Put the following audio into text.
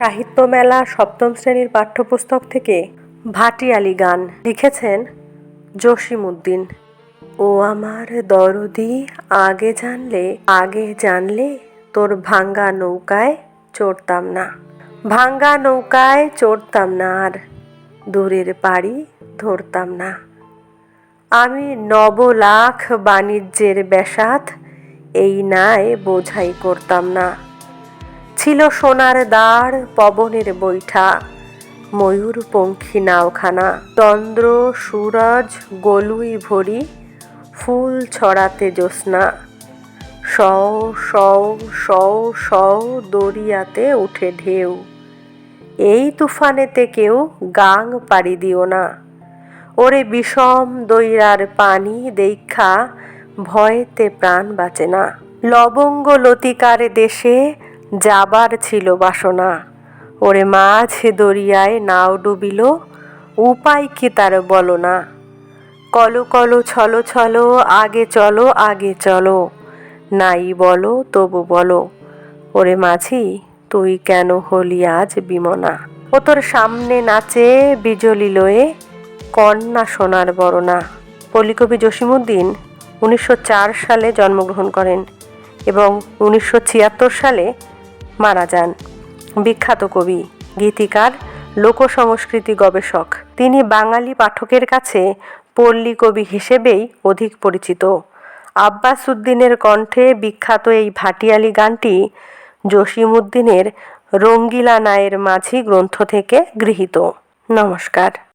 সাহিত্য মেলা সপ্তম শ্রেণির পাঠ্যপুস্তক থেকে ভাটিয়ালি গান লিখেছেন জসিমউদ্দিন। ও আমার দরদি, আগে জানলে আগে জানলে তোর ভাঙ্গা নৌকায় চড়তাম না। ভাঙ্গা নৌকায় চড়তাম না আর দূরের পাড়ি ধরতাম না। আমি নব লাখ বাণিজ্যের ব্যাসাত এই নাই বোঝাই করতাম না। ছিল সোনার দ্বার, পবনের বৈঠা ময়ূর পঙ্খী নাওখানা, চন্দ্র, সুরজ, গলুই ভরি, ফুল ছড়াতে জ্যোৎস্না। সও সও সও সও দরিয়াতে উঠে ঢেউ। এই তুফানেতে কেউ গাং পাড়ি দিও না। ওরে বিষম দইরার পানি দেখা ভয়েতে প্রাণ বাঁচে না। লবঙ্গ লতিকার দেশে যাবার ছিল বাসনা। ওরে মাঝ দরিয়ায় নাও ডুবিল, উপায় কি তার বলো না। কলো কলো ছলো ছলো, আগে চলো আগে চলো। নাই বলো, তবু বলো, ওরে মাঝি, তুই কেন হলি আজ বিমনা? ও তোর সামনে নাচে বিজলি লয়ে, কন্যা সোনার বরণা। পল্লীকবি জসিমুদ্দিন উনিশশো চার সালে জন্মগ্রহণ করেন এবং উনিশশো ছিয়াত্তর সালে মারা যান। বিখ্যাত কবি, গীতিকার, লোকসংস্কৃতি গবেষক। তিনি বাঙালি পাঠকের কাছে পল্লী কবি হিসেবেই অধিক পরিচিত। আব্বাস উদ্দিনের কণ্ঠে বিখ্যাত এই ভাটিয়ালি গানটি জসিমউদ্দিনের রঙ্গিলা নায়ের মাঝি গ্রন্থ থেকে গৃহীত। নমস্কার।